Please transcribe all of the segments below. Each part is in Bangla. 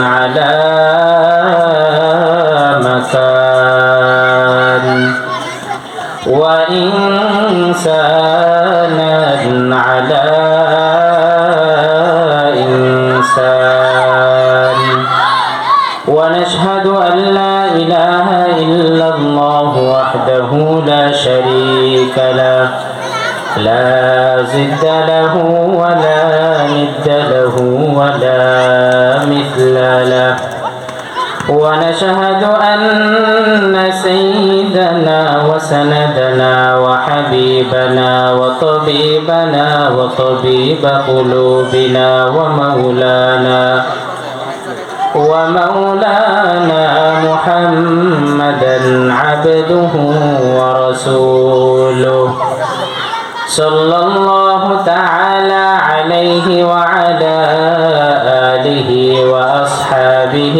على مكان. وإنسانا على إنسان. ونشهد أن لا إله إلا الله وحده لا شريك له. لا زد له ونشهد أن سيدنا وسندنا وحبيبنا وطبيبنا وطبيب قلوبنا ومولانا ومولانا محمدا عبده ورسوله صلى الله تعالى عليه وعلى آله وأصحابه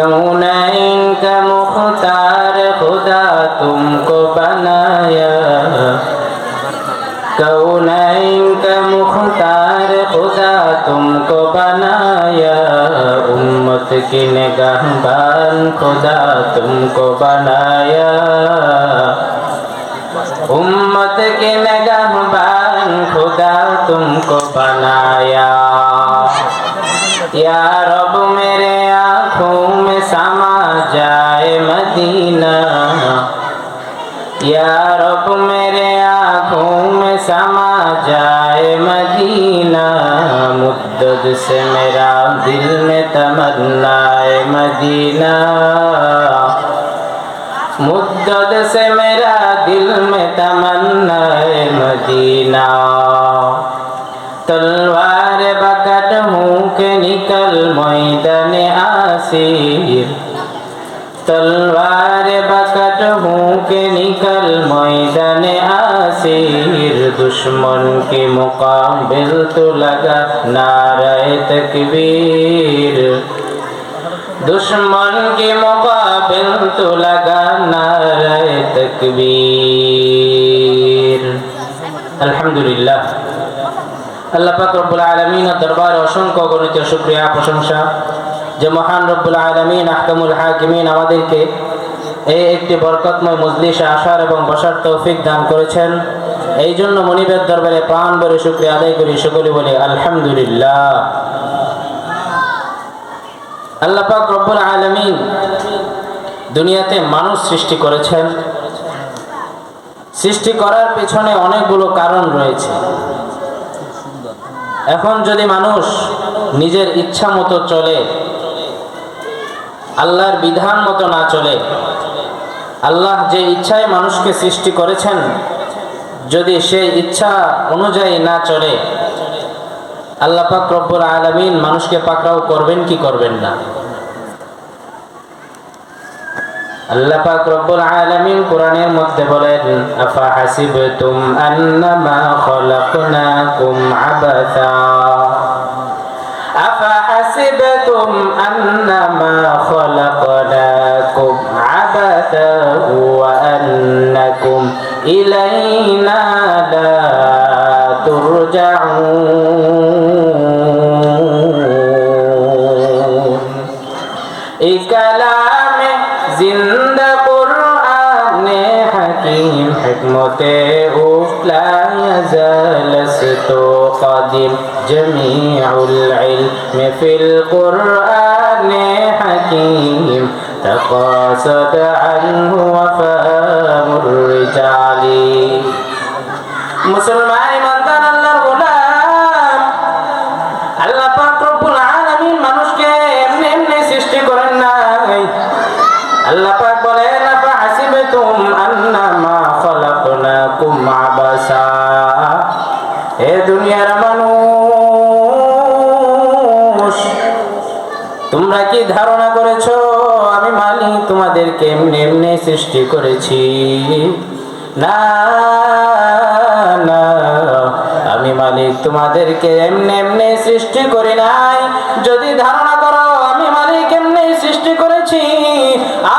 کونین کا مختار خدا تم کو بنایا کونین کا مختار خدا تم کو بنایا امت کی نگاہ بان خدا تم کو بنایا امت کی نگاہ بان خدا تم کو بنایا یار जाए मदीना। या रब, मेरे आँखों में समा जाए मदीना। मुद्दत से मेरा दिल में तमन्नाए मदीना। मुद्दत से मेरा दिल में तमन्नाए मदीना। तलवार बकट हूँ के निकल, मैदान आसिर। তলবার বাকট মুখে নিকল ময়দানে আসির দুশ্মন কি মোকাবিল তো লাগা নারায় তকবীর। দুশ্মন কি মোকাবিল তো লাগা নারায় তকবীর। আলহামদুলিল্লাহ। আল্লাহ পাক রব্বুল আলামিন দরবার অসংখ্য গণিত শুকরিয়া, প্রশংসা। যে মহান রব্বুল আলমিন আহকামুল হাকিমিন আমাদেরকে এই একটি বরকতময় মজলিসে আসার এবং বসার তৌফিক দান করেছেন। এই জন্য মনিবের দরবারে প্রাণ ভরে শুক্রিয়া আদায় করি, সকলে বলে আলহামদুলিল্লাহ। আল্লাহ পাক রব্বুল আলামিন দুনিয়াতে মানুষ সৃষ্টি করেছেন। সৃষ্টি করার পেছনে অনেকগুলো কারণ রয়েছে। এখন যদি মানুষ নিজের ইচ্ছা মতো চলে আল্লাহর বিধান মতো না চলে। আল্লাহ যে ইচ্ছায় মানুষকে সৃষ্টি করেছেন, যদি সেই ইচ্ছা অনুযায়ী না চলে, আল্লাহ পাক রব্বুল আলামিন মানুষকে পাকড়াও করবেন কি করবেন না? আল্লাহ পাক রব্বুল আলামিন কোরআনের মধ্যে বলেন আফা হাসিবতুম আন্নামা খলাকনাকুম আবাসা? আবাসা ওয়া আন্নাকুম ইলাইনা লা তুরজাউন। এই কালামে জিন্দা কুরআনে হাকিম হিকমতে উফলা ইয়াজালসত قديم جميع العلم في القرآن حكيم تقاصد عنه وفهم الرجال মুসলমান ইমানদার আল্লাহর গোলাম আল্লাহ পাক রব্বুল আলামিন মানুষকে এমনি এমনি সৃষ্টি করেন নাই আল্লাহ পাক বলেন আফা হাসিবতুম আন্নামা খলাকনাকুম আবাসা ধারণা করেছ, আমি মালিক, তোমাদেরকে এমনি এমনি সৃষ্টি করেছি। না না, আমি মালিক, তোমাদেরকে এমনি এমনি সৃষ্টি করি নাই। যদি ধারণা করো, আমি মালিক, এমনি সৃষ্টি করেছি।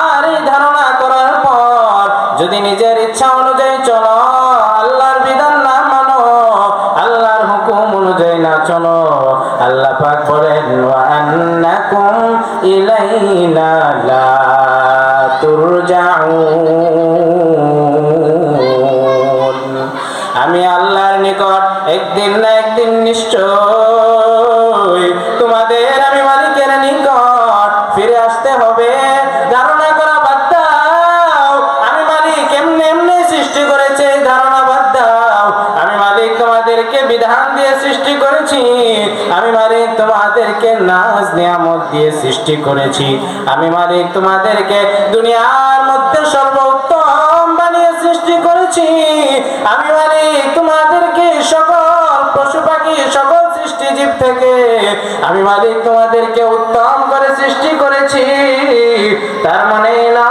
আর এই ধারণা করার পর, যদি নিজের ইচ্ছা অনুযায়ী চলো তোমাদেরকে নাজ নিয়ামত দিয়ে সৃষ্টি করেছি। আমি মালিক তোমাদেরকে দুনিয়ার মধ্যে সর্বোত্তম বানিয়ে সৃষ্টি করেছি। আমি মালিক তোমাদেরকে সকল পশু পাখি, সকল সৃষ্টি জীব থেকে আমি মালিক তোমাদেরকে উত্তম করে সৃষ্টি করেছি। তার মানে না-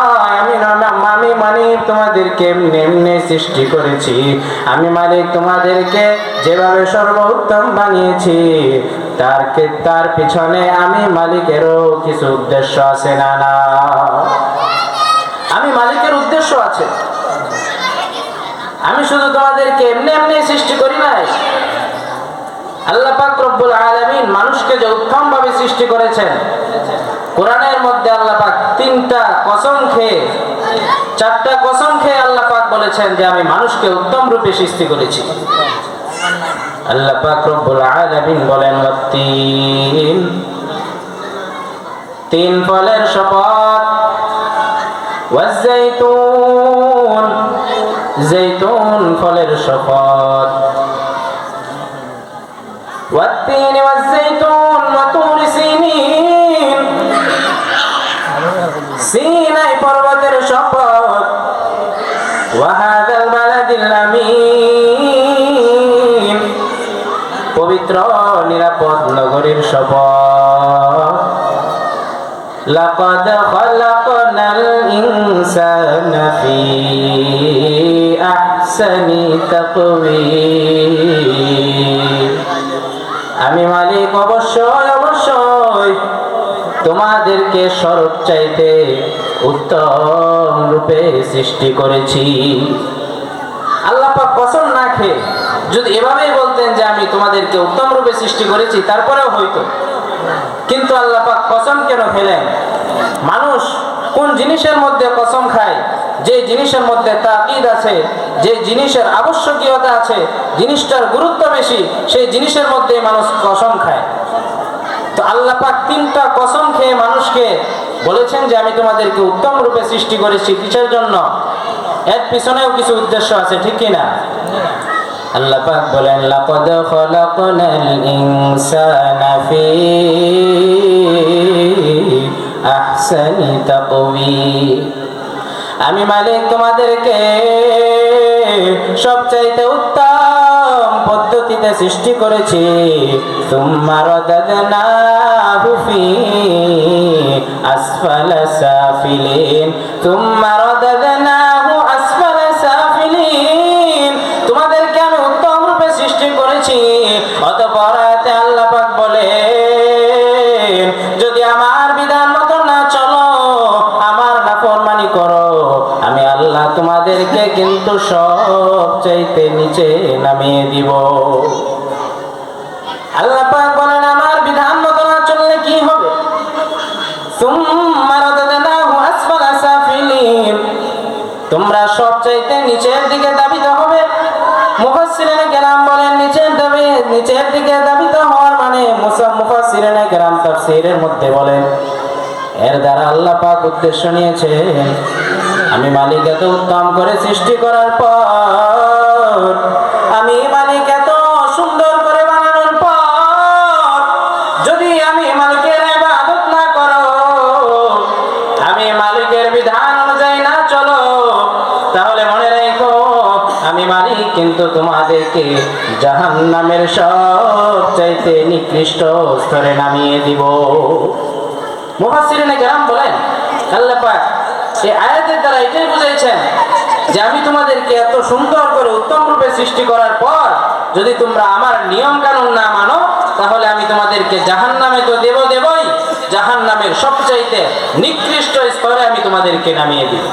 তোমাদেরকে এমনি এমনি সৃষ্টি করেছি। আমি মালিক তোমাদেরকে যেভাবে সর্বোত্তম বানিয়েছি, তার তার পিছনে আমি মালিকেরও কিছু উদ্দেশ্য আছে না না? আমি মালিকের উদ্দেশ্য আছে। আমি শুধু তোমাদেরকে এমনি এমনি সৃষ্টি করি নাই। আল্লাহ পাক রব্বুল আলামিন মানুষকে যে উত্তম ভাবে সৃষ্টি করেছেন, কোরআনের মধ্যে আল্লাহ পাক তিনটা কসম খেয়ে, চারটা কসম খেয়ে আল্লাহ পাক বলেছেন যে আমি মানুষকে উত্তম রূপে সৃষ্টি করেছি। আল্লাহ পাক রব্বুল আলামিন বলেন, তিন। তিন ফলের শপথ। ওয়াজাইতুন ফলের শপথ। ওয়াজ পর্বতের শপথ وهذا البلد الأمين পবিত্র নিরাপদ নগরীর শপথ لقد خلقنا الإنسان في أحسن تقويم আমি মালিক অবশ্যই অবশ্যই তোমাদেরকে স্বরূপ চাইতে উত্তম রূপে সৃষ্টি করেছি। আল্লাহ পাক কসম না খেয়ে যদি এভাবেই বলতেন যে আমি তোমাদেরকে উত্তম রূপে সৃষ্টি করেছি, তারপরেও হইতো কিন্তু আল্লাহ কসম কেন খেলেন? মানুষ কোন জিনিসের মধ্যে কসম খায়? যে জিনিসের মধ্যে তাকিদ আছে, যে জিনিসের আবশ্যকীয়তা আছে, জিনিসটার গুরুত্ব বেশি, সেই জিনিসের মধ্যে মানুষ কসম খায়। তো আল্লাহ পাক তিনটা কসম খেয়ে মানুষকে বলেছেন যে আমি তোমাদেরকে উত্তম রূপে সৃষ্টি করেছি কিসের জন্য? এর পিছনেও কিছু উদ্দেশ্য আছে, ঠিক কি না? আল্লাহ পাক বলেন, লাকাদ খলাকনাল ইনসানা ফি আহসানি তাকওয়িম আমি মালিক তোমাদেরকে সবচাইতে উত্তম পদ্ধতিতে সৃষ্টি করেছি। তোমার আসফাল সাফিলেন। তোমার আসফাল সব চাইতে নিচে নামিয়ে দিব। আল্লাহ পাক বলেন, আমার বিধান মতো না চললে কি হবে? তোমরা সব চাইতে নিচের দিকে দাবিত হবে? বলেন, নিচের দাবি নিচের দিকে দাবিত হওয়ার মানে মুফাসসিরিনে কেরাম তাফসীরের মধ্যে বলেন। এর দ্বারা আল্লাহ পাক উদ্দেশ্য নিয়েছেন আমি মালিক এত উত্তম করে সৃষ্টি করার পর, আমি মালিক এত সুন্দর করে বানানোর পর, যদি আমি মালিকের ইবাদত না করো, আমি মালিকের বিধান অনুযায়ী না চলো, তাহলে মনে রেখো, আমি মালিক কিন্তু তোমাদেরকে জাহান নামের সব চাইতে নিকৃষ্ট স্তরে নামিয়ে দিব। মুফাসসিরিনে পাক এই আয়াতের দ্বারা এটাই বুঝাইছেন যে আমি তোমাদেরকে এত সুন্দর করে উত্তম রূপে সৃষ্টি করার পর যদি তোমরা আমার নিয়ম কানুন না মানো, তাহলে আমি তোমাদেরকে জাহান নামে তো দেব দেবই জাহান নামের সবচাইতে নিকৃষ্ট স্তরে আমি তোমাদেরকে নামিয়ে দিব।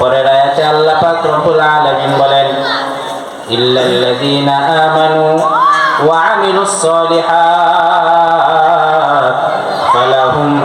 পরের আয়াতে আল্লাহ পাক রব্বুল আলামিন বলেন, ইল্লাল্লাযীনা আমানু ওয়া আমিলুস সালিহাত।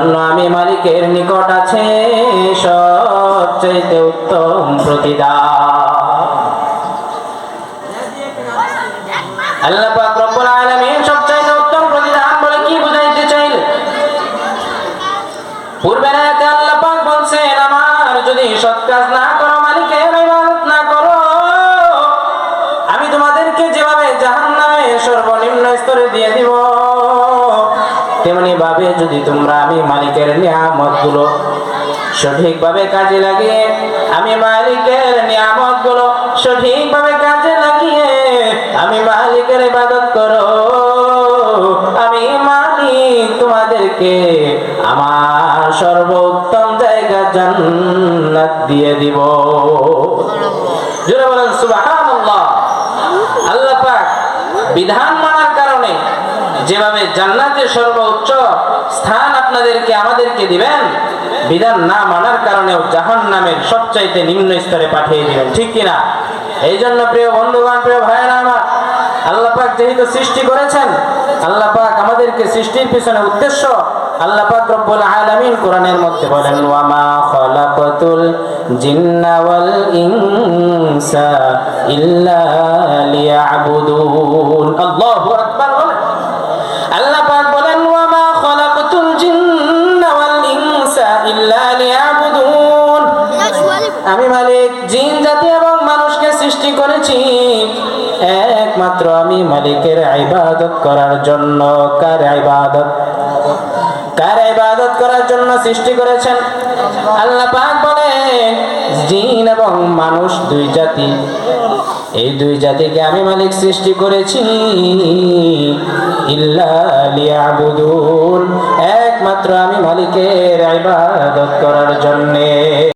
জন্য আমি মালিকের নিকট আছে সবচেয়ে উত্তম প্রতিদান। যদি তোমরা আমি মালিকের নিয়ামতগুলো সঠিকভাবে কাজে লাগিয়ে, আমি মালিকের নিয়ামতগুলো সঠিকভাবে কাজে লাগিয়ে, আমি মালিকের ইবাদত করো, আমি মালিক তোমাদেরকে আমার সর্বোত্তম জায়গা জান্নাত দিয়ে দিব। জোরে বলেন, সুবহানাল্লাহ। আল্লাহ পাক বিধান মানার যেভাবে জান্নাতের সর্বোচ্চ স্থান আপনাদেরকে আমাদেরকে দিবেন, বিধান না মানার কারণেও জাহান নামের সবচাইতে নিম্ন স্তরে পাঠিয়ে দিবেন, ঠিক কিনা? এই জন্য প্রিয় বন্ধুগণ, প্রিয় ভাইয়েরা আমার, আল্লাহ পাক যেহেতু সৃষ্টি করেছেন, আল্লাহ পাক আমাদেরকে সৃষ্টির পিছনে উদ্দেশ্য, আল্লাহ পাক রব্বুল আলামিন কোরআনের মধ্যে বলেন, ওয়ামা খালাকাতুল জিন্না ওয়াল ইনসা ইল্লা লিয়াবুদুন। আল্লাহু আকবার। জাতি এবং মানুষকে সৃষ্টি করেছি। একমাত্র আমি মালিকের ইবাদত করার জন্য। কার ইবাদত? কার ইবাদত করার জন্য সৃষ্টি করেছেন? আল্লাহ পাক বলেন জিন এবং মানুষ দুই জাতি। এই দুই জাতিকে আমি মালিক সৃষ্টি করেছি। একমাত্র আমি মালিকের ইবাদত করার জন্যে।